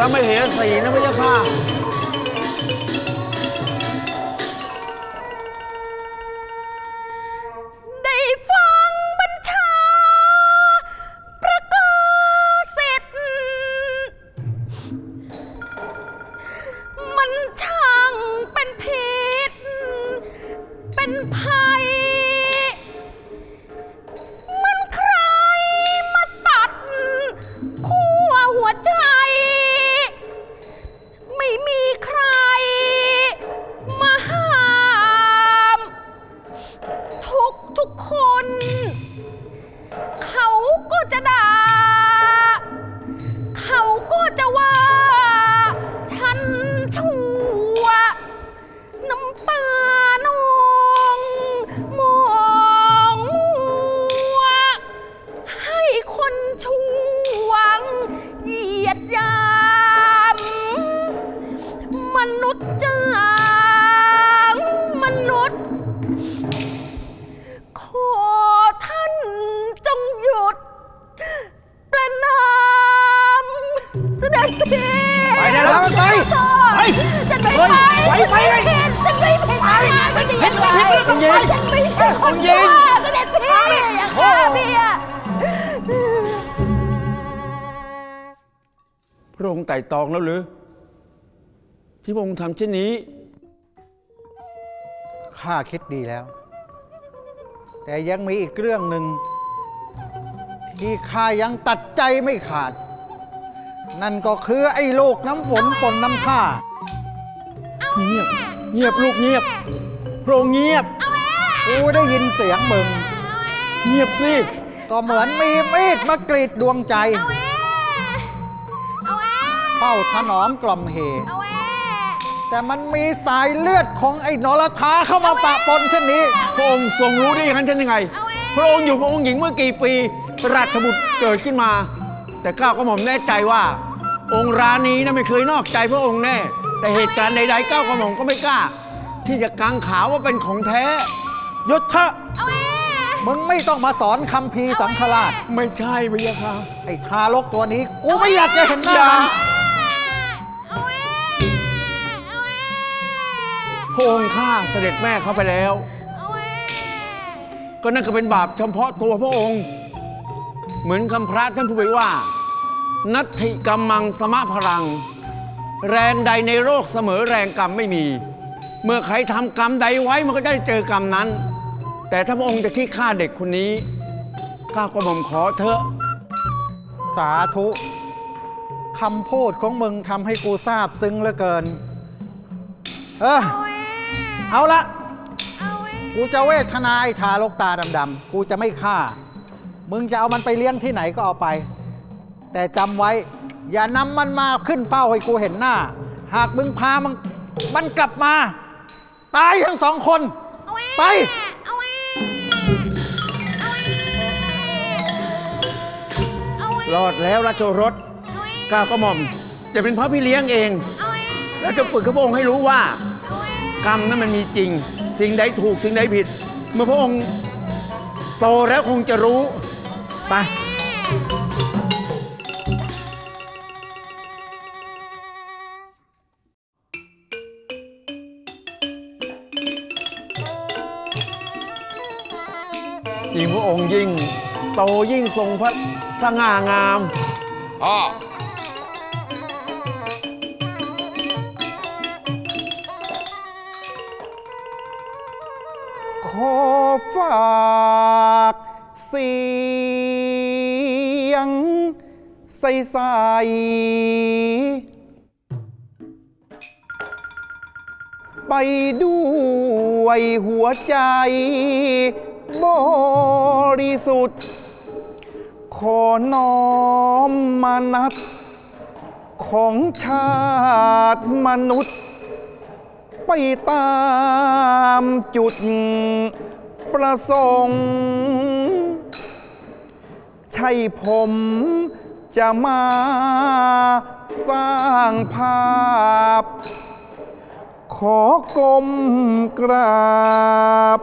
รมเหสีนะพระเจ้าค่ะ ระองค์ไต่ตองแล้วหรือ ที่พระองค์ทำเช่นนี้ ข้าคิดดีแล้ว แต่ยังมีอีกเรื่องหนึ่ง ที่ข้ายังตัดใจไม่ขาด นั่นก็คือไอ้ลูกน้ำฝนปนน้ำท่าเงียบ เงียบลูกเงียบพระองค์เงียบกูได้ยินเสียงมึง เงียบสิ ก็เหมือนมีมีดมากรีดดวงใจเอาแอะ เป้าถนอมกล่อมเห เอาแอะแต่มันมีสายเลือดของไอ้นรธาเข้ามาปะปนเช่นนี้ พระองค์ทรงรู้ได้อย่างนั้นเช่นยังไง พระองค์อยู่พระองค์หญิงเมื่อกี่ปี ราชบุตรเกิดขึ้นมา แต่ก้าวก็หม่อมแน่ใจว่า องค์รานี้นะไม่เคยนอกใจพระองค์แน่ แต่เหตุการณ์ใดๆก้าวกระหม่อมก็ไม่กล้า ที่จะกังขาวว่าเป็นของแท้หยุดเถอะมึงไม่ต้องมาสอนคำพีร์สังฆราช ไม่ใช่พระยาค่ะ ไอ้ทารกตัวนี้ กูไม่อยากจะเห็นหน้าอย่า มัน พระองค์ฆ่าเสด็จแม่เขาไปแล้วเอาแอะก็นั่นก็เป็นบาปเฉพาะตัวพระองค์ เหมือนคำพระท่านพูดไว้ว่า นัตถิกรรมังสมะพลัง แรงใดในโลกเสมอแรงกรรมไม่มี เมื่อใครทำกรรมใดไว้มันก็ได้เจอกรรมนั้น แต่ถ้าพระองค์จะคิดฆ่าเด็กคนนี้ก้าวกระหม่อมขอเถอะ สาธุคำพูดของมึงทำให้กูซาบซึ้งเหลือเกิน เออ เอาแอะเอาละ เอาแอะกูจะเวทนาไอ้ทารกตาดำๆ กูจะไม่ฆ่า มึงจะเอามันไปเลี้ยงที่ไหนก็เอาไป แต่จำไว้ อย่านำมันมาขึ้นเฝ้าให้กูเห็นหน้า หากมึงพามันมันกลับมา ตายทั้งสองคน เอาแอะไป เอาแอะเอาแอะเอาแอะรอดแล้วราชโอรสก้าวกระหม่อม จะเป็นพระพี่เลี้ยงเอง เอาแอะแล้วจะฝึกกับพระองค์ให้รู้ว่าเอาแอะ กรรมนั้นมันมีจริง สิ่งใดถูกสิ่งใดผิด เมื่อพระองค์โตแล้วคงจะรู้ไปยิ่งพระองค์ยิ่ง โตยิ่งทรงพระสง่างาม พ่อ ฝากเสียง ใสๆไปด้วยหัวใจ บริสุทธิ์ ขอน้อมมานัดของชาติมนุษย์ ไปตามจุด ประสงค์ ใช่ผมจะมาสร้างภาพ ขอกลมกราบ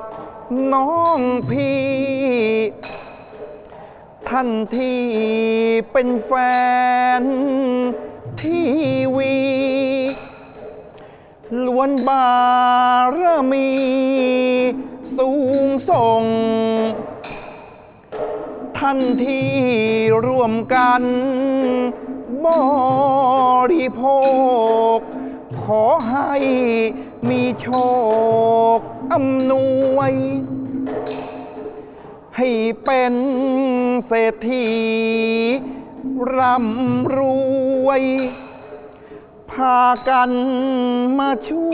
น้องพี่ ท่านที่เป็นแฟนทีวีล้วนบารมี สูงส่ง ท่านที่ร่วมกัน บริโภค ขอให้มีโชคอำนวย ให้เป็นเศรษฐีร่ำรวย พากันมาช่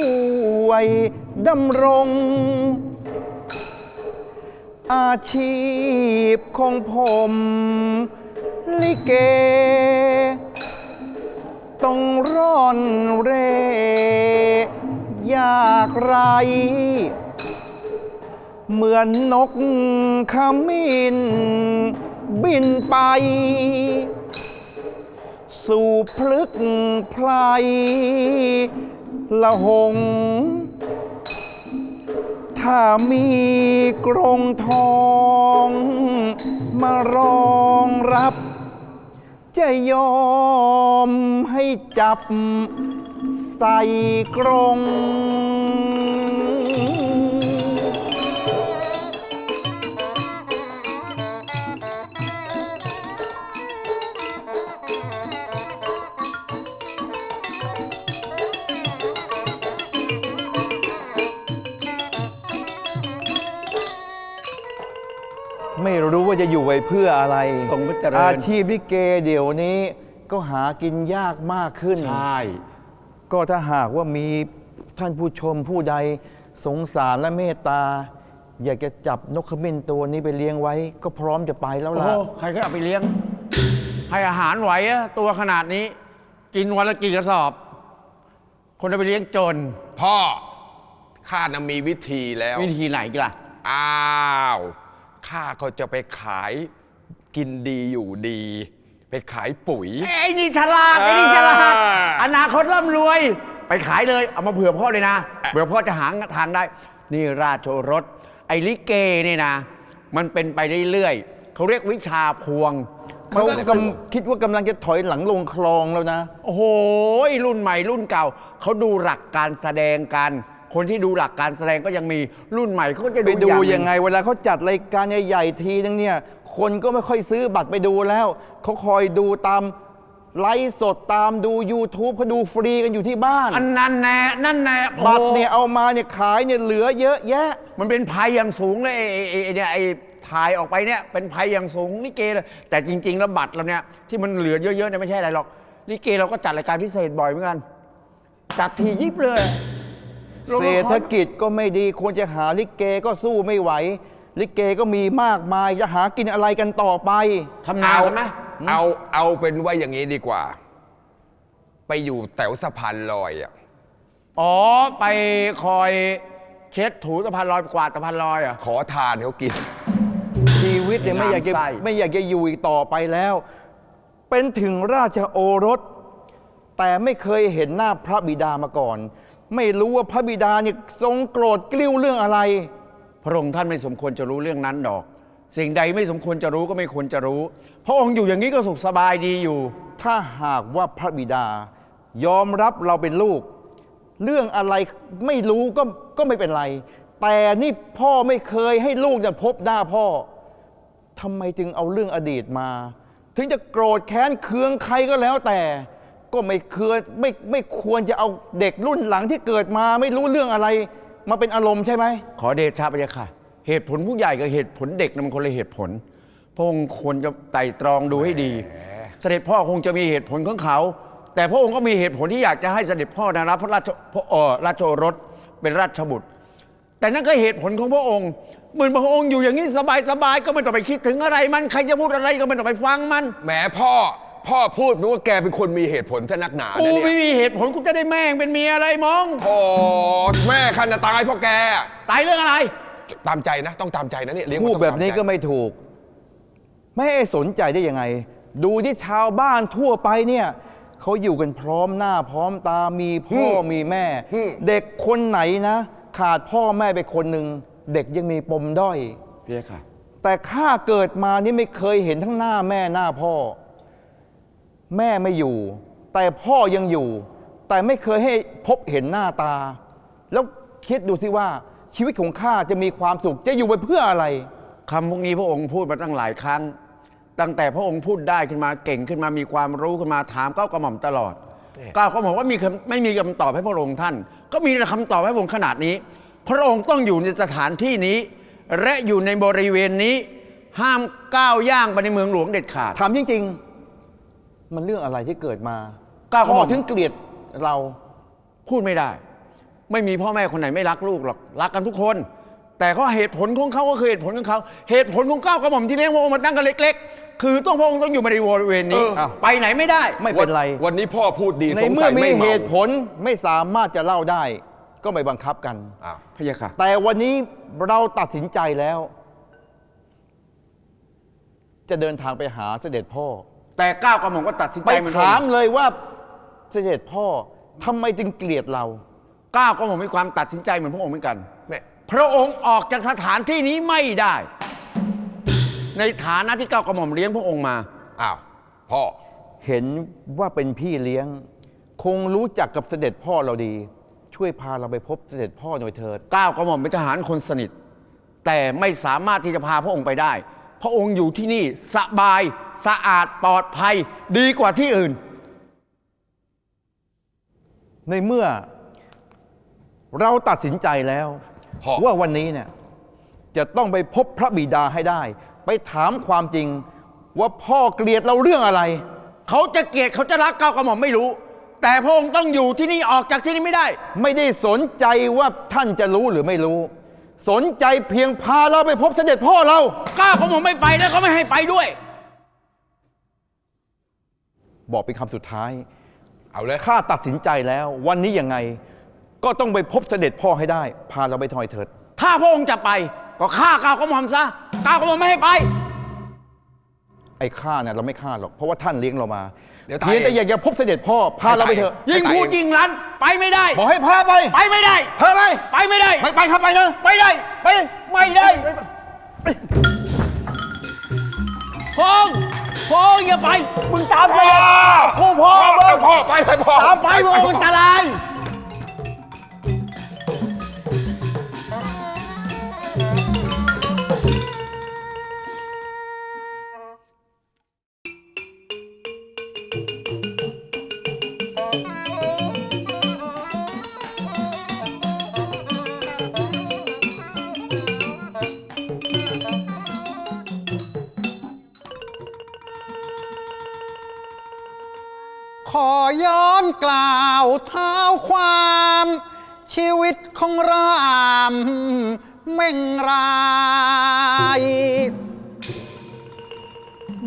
วยดำรง อาชีพของผม ลิเก ต้องร่อนเร่ ยากไร เหมือนนกขมิ้น บินไป สู่พลึกไพรละหง ถ้ามีกรงทองมารองรับ จะยอมให้จับใส่กรง ไม่รู้ว่าจะอยู่ไปเพื่ออะไร ทรงพระเจริญ อาชีพลิเกเดี๋ยวนี้ก็หากินยากมากขึ้น ใช่ ก็ถ้าหากว่ามีท่านผู้ชมผู้ใดสงสารและเมตตา อยากจะจับนกขมิ้นตัวนี้ไปเลี้ยงไว้ ก็พร้อมจะไปแล้วโอ้ล่ะ โหใครก็เอาไปเลี้ยง ให้อาหารไหวอะตัวขนาดนี้ กินวันละกี่กระสอบ คนเอาไปเลี้ยงจน พ่อข้านะมีวิธีแล้ว วิธีไหนกันล่ะ อ้าว ข้าก็จะไปขายกินดีอยู่ดี ไปขายปุ๋ย ไอ้นี่ฉลาดไอ้นี่ฉลาดอ่า อนาคตร่ำรวย ไปขายเลย เอามาเผื่อพ่อเลยนะเผื่อพ่อจะหาทางได้ นี่ราชโอรส ไอ้ลิเกนี่นะ มันเป็นไปเรื่อยๆเขาเรียกวิชาพวงเขามันก็กำคิดว่ากำลังจะถอยหลังลงคลองแล้วนะ โอ้โหรุ่นใหม่รุ่นเก่า เขาดูหลักการแสดงกัน คนที่ดูหลักการแสดงก็ยังมีรุ่นใหม่เขาก็จะไปดูดูอาหนึ่ยังไง เวลาเขาจัดรายการใหญ่ๆทีนึงเนี่ย คนก็ไม่ค่อยซื้อบัตรไปดูแล้ว เขาคอยดูตามไลฟ์สดตามดู YouTube เขาดูฟรีกันอยู่ที่บ้าน อันนั้นแน่นั่นแน่โอ้โหบัตรเนี่ยเอามาเนี่ยขายเนี่ยเหลือเยอะแยะ มันเป็นภัยอย่างสูงเลยไอ้ไอ้ไอ้ไอ้เนี่ยไอ้ถ่ายออกไปเนี่ยเป็นภัยอย่างสูงลิเกเลยแต่จริง ๆ แล้วบัตรเราเนี่ยที่มันเหลือเยอะๆเนี่ยไม่ใช่อะไรหรอกลิเกเราก็จัดรายการพิเศษบ่อยเหมือนกันจัดทียิบเลย เศรษฐกิจก็ไม่ดีควรจะหาลิเกก็สู้ไม่ไหว ลิเกก็มีมากมายจะหากินอะไรกันต่อไป ทำนาเอากันไหม เอาเอาเป็นว่าอย่างนี้ดีกว่า ไปอยู่แถวสะพานลอยอะอ๋อ ไปคอยเช็ดถูสะพานลอยกวาดสะพานลอยเหรอะ ขอทานเขากิน ชีวิตเนี่ยไม่อยากจะน้ำไส้ ไม่อยากจะอยู่อีกต่อไปแล้ว เป็นถึงราชโอรส แต่ไม่เคยเห็นหน้าพระบิดามาก่อน ไม่รู้ว่าพระบิดาเนี่ยทรงโกรธกลิ้วเรื่องอะไร พระองค์ท่านไม่สมควรจะรู้เรื่องนั้นดอก สิ่งใดไม่สมควรจะรู้ก็ไม่ควรจะรู้ พระองค์อยู่อย่างนี้ก็สุขสบายดีอยู่ ถ้าหากว่าพระบิดายอมรับเราเป็นลูก เรื่องอะไรไม่รู้ก็ก็ไม่เป็นไร แต่นี่พ่อไม่เคยให้ลูกจะพบหน้าพ่อทำไมจึงเอาเรื่องอดีตมา ถึงจะโกรธแค้นเคืองใครก็แล้วแต่ ก็ไม่เคยไม่ไม่ควรจะเอาเด็กรุ่นหลังที่เกิดมาไม่รู้เรื่องอะไร มาเป็นอารมณ์ใช่ไหม ขอเดชะพระยาค่ะ เหตุผลผู้ใหญ่กับเหตุผลเด็กนะมันคนละเหตุผล พระองค์ควรจะไต่ตรองดูให้ดี เสด็จพ่อคงจะมีเหตุผลของเขา แต่พระองค์ก็มีเหตุผลที่อยากจะให้เสด็จพ่อนะรับพระราชพระเออราชโอรสเป็นราชบุตร แต่นั่นก็เหตุผลของพระองค์เหมือนพระองค์อยู่อย่างนี้สบายๆก็ไม่ต้องไปคิดถึงอะไรมันใครจะพูดอะไรก็ไม่ต้องไปฟังมัน แหมพ่อ พ่อพูดนึกว่าแกเป็นคนมีเหตุผลซะนักหนากูนะไม่เนี่ยมีเหตุผลกูจะได้แม่งเป็นเมียอะไรมองโอ้แม่ขันจะตายเพราะแก ตายเรื่องอะไร ตามใจนะ ต้องตามใจนะเนี่ยเลี้ยงพูดมาต้องแบบนี้ตามใจก็ไม่ถูก ไม่ให้สนใจได้ยังไง ดูที่ชาวบ้านทั่วไปเนี่ยเขาอยู่กันพร้อมหน้าพร้อมตามีพ่อมีแม่ เด็กคนไหนนะ ขาดพ่อแม่ไปคนหนึ่งเด็กยังมีปมด้อยเพียค่ะ แต่ข้าเกิดมานี่ไม่เคยเห็นทั้งหน้าแม่หน้าพ่อ แม่ไม่อยู่ แต่พ่อยังอยู่ แต่ไม่เคยให้พบเห็นหน้าตา แล้วคิดดูสิว่าชีวิตของข้าจะมีความสุขจะอยู่ไปเพื่ออะไร คำพวกนี้พระองค์พูดมาตั้งหลายครั้ง ตั้งแต่พระองค์พูดได้ขึ้นมาเก่งขึ้นมามีความรู้ขึ้นมาถามเก้ากระหม่อมตลอดเนี่ยเก้ากระหม่อมว่ามีคำไม่มีคำตอบให้พระองค์ท่าน ก็มีแต่คำตอบให้พระองค์ขนาดนี้ พระองค์ต้องอยู่ในสถานที่นี้ และอยู่ในบริเวณนี้ห้ามก้าวย่างไปในเมืองหลวงเด็ดขาด ถามจริง ๆ มันเรื่องอะไรที่เกิดมาก้าวกระหม่อมถึงเกลียดเรา พูดไม่ได้ ไม่มีพ่อแม่คนไหนไม่รักลูกหรอกรักกันทุกคน แต่เขาเหตุผลของเขาก็คือเหตุผลของเขาเหตุผลของเก้ากระหม่อมที่เลี้ยงพระองค์มาตั้งกันเล็ก ๆ คือต้องพระองค์ต้องอยู่ในบริเวณนี้ เออ ไปไหนไม่ได้ไม่เป็นไรวันวันนี้พ่อพูดดีในสงเมื่สัอยมีไม่เหเมาตุผลไม่สามารถจะเล่าได้ ก็ไม่บังคับกัน อ้าวพะยะค่ะ แต่วันนี้เราตัดสินใจแล้ว จะเดินทางไปหาเสด็จพ่อ แต่ก้าวกระหม่อมก็ตัดสินไปใจเหมือนพระถาอมงค์เลยว่าเสด็จพ่อทำไมจึงเกลียดเราก้าวกระหม่อมมีความตัดสินใจเหมือนพระองค์เหมือนกัน เนี่ยพระองค์ออกจากสถานที่นี้ไม่ได้ ในฐานะที่ก้าวกระหม่อมเลี้ยงพระองค์มา อ้าวพ่อเห็นว่าเป็นพี่เลี้ยง คงรู้จักกับเสด็จพ่อเราดี ช่วยพาเราไปพบเสด็จพ่อหน่อยเถิด ก้าวกระหม่อมเป็นทหารคนสนิท แต่ไม่สามารถที่จะพาพระองค์ไปได้ พระองค์อยู่ที่นี่สบายสะอาดปลอดภัยดีกว่าที่อื่น ในเมื่อเราตัดสินใจแล้ว พ่อ ว่าวันนี้เนี่ยจะต้องไปพบพระบิดาให้ได้ ไปถามความจริงว่าพ่อเกลียดเราเรื่องอะไร เขาจะเกลียดเขาจะรักก้าวกระหม่อมไม่รู้ แต่พระองค์ต้องอยู่ที่นี่ออกจากที่นี่ไม่ได้ ไม่ได้สนใจว่าท่านจะรู้หรือไม่รู้ สนใจเพียงพาเราไปพบเสด็จพ่อเรา ก้าวกระหม่อมไม่ไปแล้วก็ไม่ให้ไปด้วย บอกเป็นคำสุดท้าย เอาเลย ข้าตัดสินใจแล้ว วันนี้ยังไง ก็ต้องไปพบเสด็จพ่อให้ได้ พาเราไปทอยเถิด ถ้าพระองค์จะไป ก็ฆ่าก้าวกระหม่อมซะก้าวกระหม่อมไม่ให้ไป ไอ้ข้าเนี่ยเราไม่ฆ่าหรอก เพราะว่าท่านเลี้ยงเรามา เดี๋ยวตายเพียงแต่เองอยากจะพบเสด็จพ่อพาเราไปเถอะยิ่งพูดยิ่งรั้นไปไม่ได้ บอกให้พาไป ไปไม่ได้ พาไป ไปไม่ได้ ไปไปครับไปนะไม่ได้ ไป ไม่ได้พงษ์พงษ์อย่าไป มึงตามไปเลยคู่พ่อพ่อมึงพ่อไปไปพ่อตามไปมึงอันตราย ชีวิตของรามเม่งราย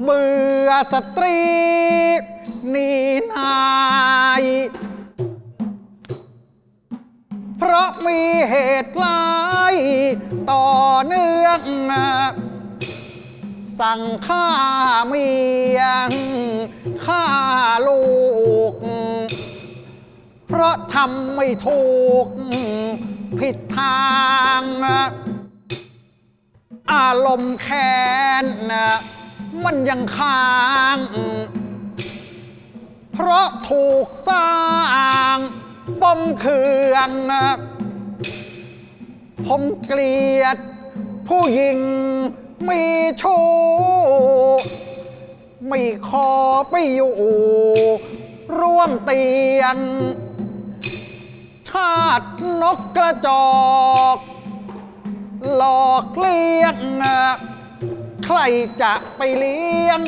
เบื่อสตรีนี่นาย เพราะมีเหตุร้ายต่อเนื่อง สั่งฆ่าเมียฆ่าลูก ราะทำไม่ถูก ผิดทาง อารมณ์แค้นมันยังค้าง เพราะถูกสร้างปมเคืองผมเกลียด ผู้หญิงมีชู้ไม่ขอไปอยู่ ร่วมเตียงาตินกกระจอก หลอกเลี้ยงใครจะไปเลี้ยง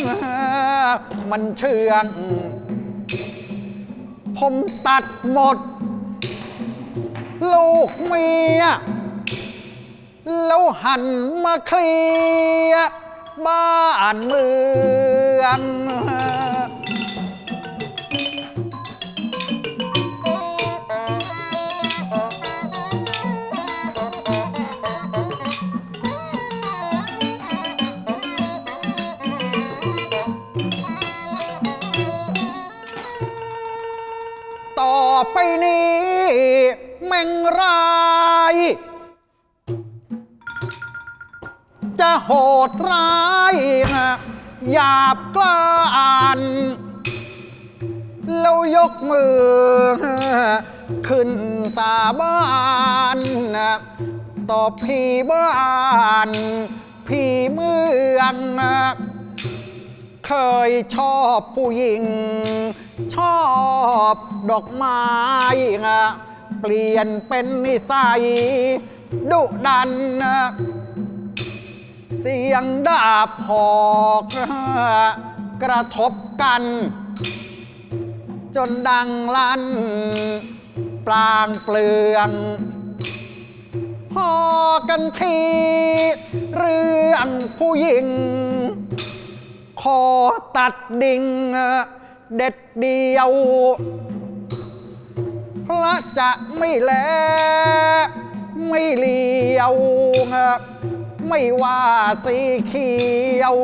มันเชื่องผมตัดหมด ลูกเมีย แล้วหันมาเคลียร์บ้านเมือง ไปนี้ แม่งราย จะโหดร้ายหยาบกล้านแล้วยกมือ ขึ้นสาบานต่อพี่บ้านพี่เมืองเคยชอบผู้หญิง ชอบดอกไม้อะเปลี่ยนเป็นนิสัย ดุดันนะเสียงดาบหอกกระทบกัน จนดังลั่น ปลางเปลือง พอกันที เรื่องผู้หญิง ขอตัดดิ่ง เด็ดเดียวพระจะไม่แล ไม่เลียว ไม่ว่าสีเขียว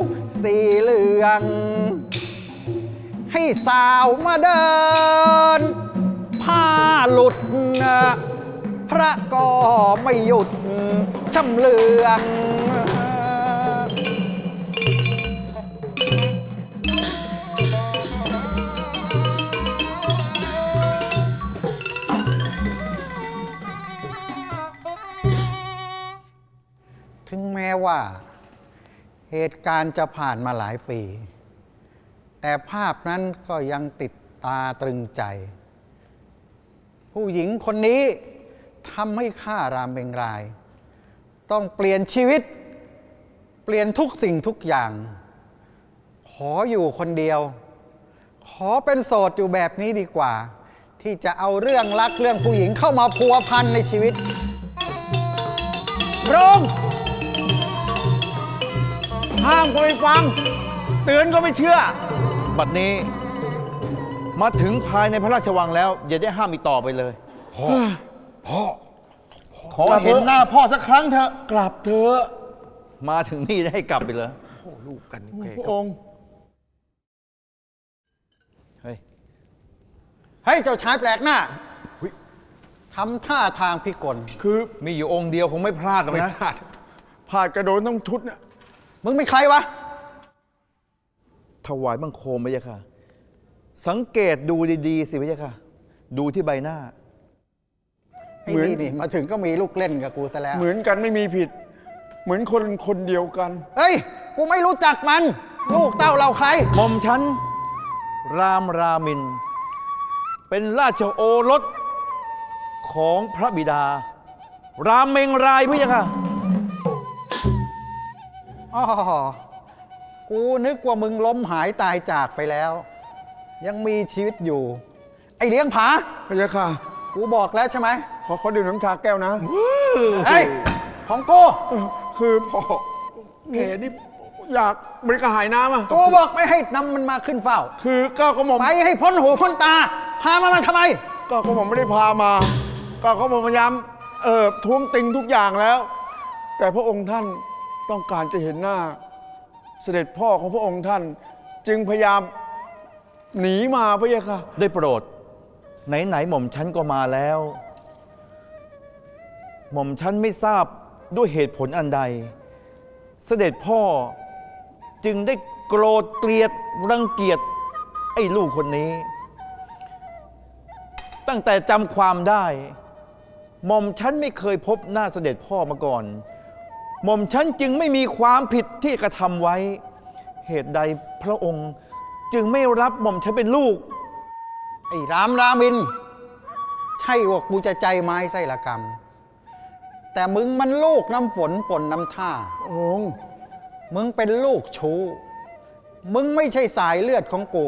สีเหลือง ให้สาวมาเดิน ผ้าหลุด พระก็ไม่หยุดชำเลือง ถึงแม้ว่า เหตุการณ์จะผ่านมาหลายปี แต่ภาพนั้นก็ยังติดตาตรึงใจ ผู้หญิงคนนี้ทำให้ข้ารามเบงราย ต้องเปลี่ยนชีวิต เปลี่ยนทุกสิ่งทุกอย่าง ขออยู่คนเดียว ขอเป็นโสดอยู่แบบนี้ดีกว่า ที่จะเอาเรื่องรักเรื่องผู้หญิงเข้ามาพัวพันในชีวิตรง ห้ามก็ไม่ฟัง เตือนก็ไม่เชื่อ บัดนี้ มาถึงภายในพระราชวังแล้ว อย่าได้ห้ามอีกต่อไปเลยพ่อพ่อขอเห็นหน้าพ่อสักครั้งเถอะ กลับเถอะ มาถึงนี่ได้กลับไปเลยลูกกันแกพระองค์เฮ้ยให้เจ้าชายแปลกหน้าทำท่าทางพิกล คือมีอยู่องค์เดียวคงไม่พลาดหรอกไม่นะพลาดผาดกระโดนต้องชุดน่ะ มึงเป็นใครวะ ถวายบังคมพระยะค่ะ สังเกตดูดีๆสิพระยะค่ะ ดูที่ใบหน้า ไอ้นี่นี่มาถึงก็มีลูกเล่นกับกูซะแล้ว เหมือนกันไม่มีผิด เหมือนคนคนเดียวกัน เฮ้ย กูไม่รู้จักมัน ลูกเต้าเราใคร หม่อมฉัน รามรามิน เป็นราชโอรสของพระบิดา รามเมงรายพระยะค่ะ อ๋อกูนึกว่ามึงล้มหายตายจากไปแล้ว ยังมีชีวิตอยู่ ไอ้เลี้ยงผาพระยาค่ะ กูบอกแล้วใช่ไหมขอขอดื่มน้ำชาแก้วนะเฮ้ยของกูเออคือพ่อแกนี่อยากบริกระหายน้ำอะ กูบอกไม่ให้นำมันมาขึ้นเฝ้า คือก้าวกระหม่อมไปให้พ้นหูพ้นตา พามันมาทำไม ก้าวกระหม่อมไม่ได้พามาก้าวกระหม่อมพยายามเอ่อท้วงติงทุกอย่างแล้ว แต่พระองค์ท่าน ต้องการจะเห็นหน้าเสด็จพ่อของพระองค์ท่าน จึงพยายามหนีมาพระยาค่ะ ได้โปรด ไหนๆหม่อมฉันก็มาแล้ว หม่อมฉันไม่ทราบด้วยเหตุผลอันใด เสด็จพ่อจึงได้โกรธเกลียดรังเกียจไอ้ลูกคนนี้ ตั้งแต่จำความได้ หม่อมฉันไม่เคยพบหน้าเสด็จพ่อมาก่อน หม่อมฉันจึงไม่มีความผิดที่กระทำไว้ เหตุใดพระองค์จึงไม่รับหม่อมฉันเป็นลูก ไอ้รามรามิน ใช่ว่ากูจะใจไม้ไส้ละกรรม แต่มึงมันลูกน้ำฝนปนน้ำท่า องค์มึงเป็นลูกชู้ มึงไม่ใช่สายเลือดของกู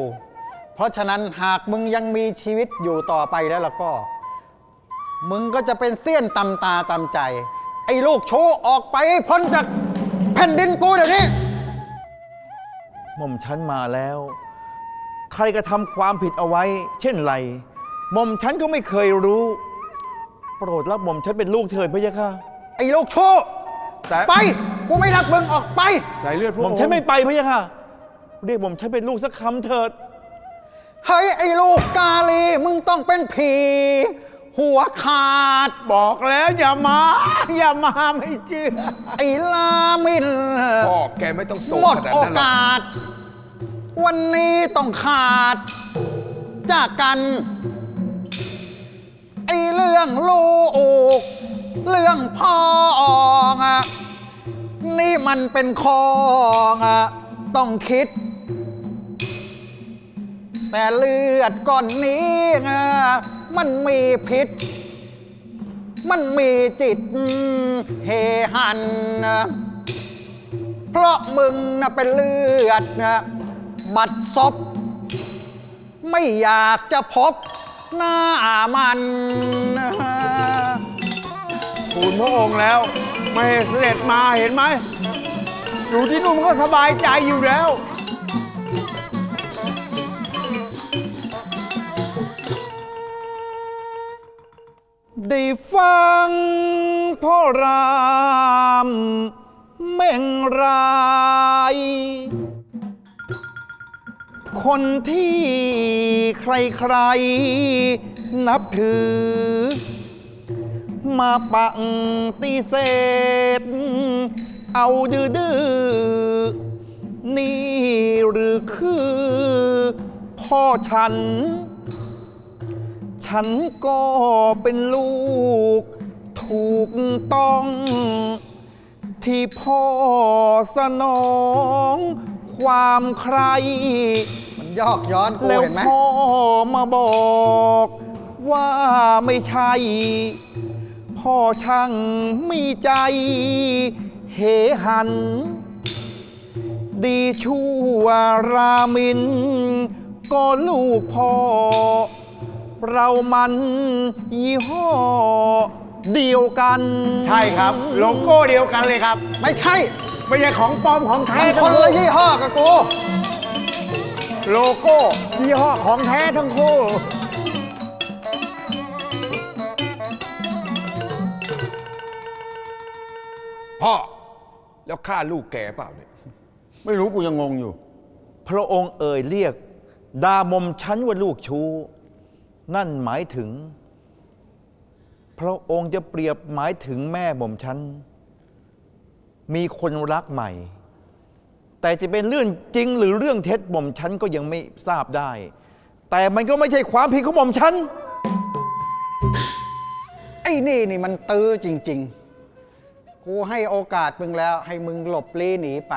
เพราะฉะนั้นหากมึงยังมีชีวิตอยู่ต่อไปแล้วล่ะก็ มึงก็จะเป็นเสี้ยนตำตาตำใจ ไอ้ลูกชู้ออกไปให้พ้นจากแผ่นดินกูเดี๋ยวนี้ หม่อมฉันมาแล้ว ใครกระทำความผิดเอาไว้ เช่นไร หม่อมฉันก็ไม่เคยรู้ โปรดรับหม่อมฉันเป็นลูกเถิดพระยะค่ะ ไอ้ลูกชู้แต่ ไป กูไม่รักมึงออกไป สายเลือดพระหอม่งอมค์ฉันไม่ไปพระยะค่ะ เรียกหม่อมฉันเป็นลูกสักคำเถิด เฮ้ย ไอ้ลูกกาลี มึงต้องเป็นผี หัวขาด บอกแล้วอย่ามา อย่ามาไม่เชื่อไอ้ลามินพ่อแกไม่ต้องส่งหมดขนาดโอนั้นหรอกกาส วันนี้ต้องขาด จากกัน ไอเรื่องลูก เรื่องพ่องอะนี่มันเป็นคองอะต้องคิด แต่เลือดก้อนนี้อะ มันมีพิษ มันมีจิตเฮหันนะเพราะมึงนะเป็นเลือดนะบัดซบ ไม่อยากจะพบหน้ามันนะทูลพระองค์แล้วไม่ให้เสด็จมาเห็นไหมอยู่ที่นู่นมันก็สบายใจอยู่แล้ว ได้ฟังพ่อรามเม่งราย คนที่ใครๆ นับถือ มาปังตีเศษ เอาดื้อดื้อๆนี่หรือคือ พ่อฉัน ฉันก็เป็นลูกถูกต้อง ที่พ่อสนองความใคร มันยอกย้อนกูแล้วเห็นไหม พ่อมาบอกว่าไม่ใช่ พ่อช่างมีใจ เหหัน ดีชั่วรามิน ก็ลูกพ่อ เรามันยี่ห้อเดียวกัน ใช่ครับ โลโก้เดียวกันเลยครับ ไม่ใช่ไม่ใช่ของปลอมของแท้มันคทั้นงละยี่ห้อกับกูโลโก้ยี่ห้อของแท้ทั้งคู่ พ่อ แล้วฆ่าลูกแกเปล่าเนี่ยไม่รู้กูยังงงอยู่ พระองค์เอ่ยเรียก ดามอมชั้นว่าลูกชู นั่นหมายถึง พระองค์จะเปรียบหมายถึงแม่หม่อมชั้นมีคนรักใหม่ แต่จะเป็นเรื่องจริงหรือเรื่องเท็จหม่อมชั้นก็ยังไม่ทราบได้ แต่มันก็ไม่ใช่ความผิดของหม่อมชั้นไอ้นี่นี่มันตื้อจริง ๆ กูให้โอกาสมึงแล้ว ให้มึงหลบลี้หนีไป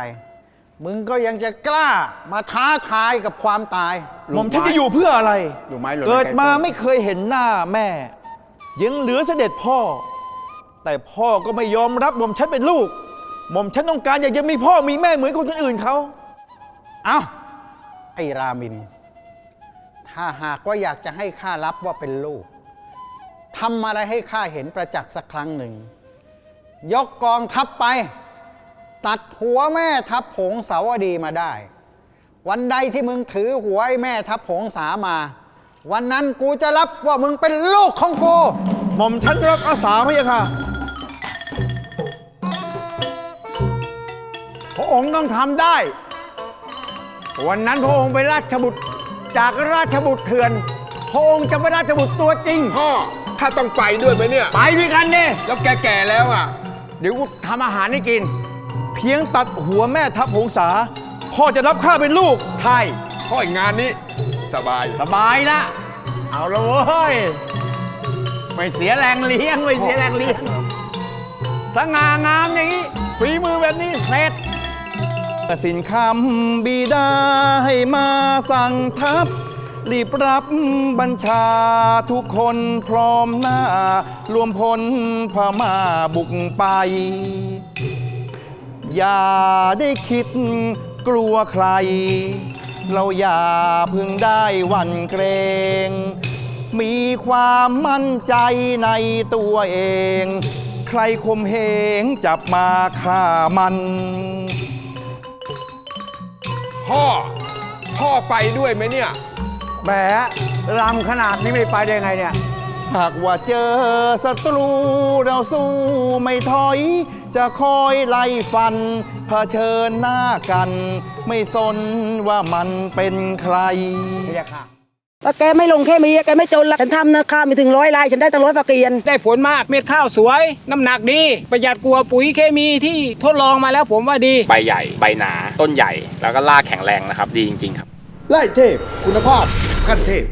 มึงก็ยังจะกล้ามาท้าทายกับความตาย หม่อมฉันจะอยู่เพื่ออะไรอยู่ไม้หล่นเกิดมาไกลๆต้นไม่เคยเห็นหน้าแม่ ยังเหลือเสด็จพ่อ แต่พ่อก็ไม่ยอมรับหม่อมฉันเป็นลูก หม่อมฉันต้องการอยากจะมีพ่อมีแม่เหมือนคนอื่นเขา เอ้า ไอ้รามิน ถ้าหากว่าอยากจะให้ข้ารับว่าเป็นลูกทำอะไรให้ข้าเห็นประจักษ์สักครั้งหนึ่ง ยกกองทัพไป ตัดหัวแม่ทัพผงสาวดีมาได้ วันใดที่มึงถือหัวไอ้แม่ทัพผงสามา วันนั้นกูจะรับว่ามึงเป็นลูกของกูหม่อมฉันรับอาสาพะยะค่ะพระองค์ต้องทำได้ วันนั้นพระองค์เป็นราชบุตรจากราชบุตรเถื่อนพระองค์จะเป็นราชบุตรตัวจริง พ่อถ้าต้องไปด้วยไหมเนี่ย ไปด้วยกันดิแล้วแกแก่แล้วอะ เดี๋ยวกูทำอาหารให้กินเพียงตัดหัวแม่ทัพหงษา พ่อจะรับข้าเป็นลูกใช่พ่ออีกงานนี้สบาย สบายละเอาละเว้ยไม่เสียแรงเลี้ยงไม่เสียแรงเลี้ยงสง่างามอย่างนี้ฝีมือแบบนี้เสร็จสินคำบิดาให้มาสั่งทัพ รีบรับบัญชาทุกคนพร้อมหน้า รวมพลพม่าบุกไป อย่าได้คิดกลัวใคร เราอย่าเพึงได้หวั่นเกรง มีความมั่นใจในตัวเอง ใครคมเหงจับมาฆ่ามัน พ่อ พ่อไปด้วยไหมเนี่ย แหมรำขนาดนี้ไม่ไปได้ไงเนี่ย หากว่าเจอศัตรูเราสู้ไม่ถอย จะคอยไล่ฟันเผชิญหน้ากัน ไม่สนว่ามันเป็นใคร พยาค่ะ ว่าแกไม่ลงแค่มีแกไม่จนละฉันทำนะข้าวมีถึงร้อยลาย ฉันได้ตั้งร้อยฝากเกียน ได้ผลมากเม็ดข้าวสวย น้ำหนักดี ประหยัดกลัวาปุ๋ยเคมีที่ทดลองมาแล้วผมว่าดี ใบใหญ่ ใบหนา ต้นใหญ่ แล้วก็รากแข็งแรงนะครับ ดีจริง ๆ ครับ ไล่เทพ คุณภาพขั้นเทพ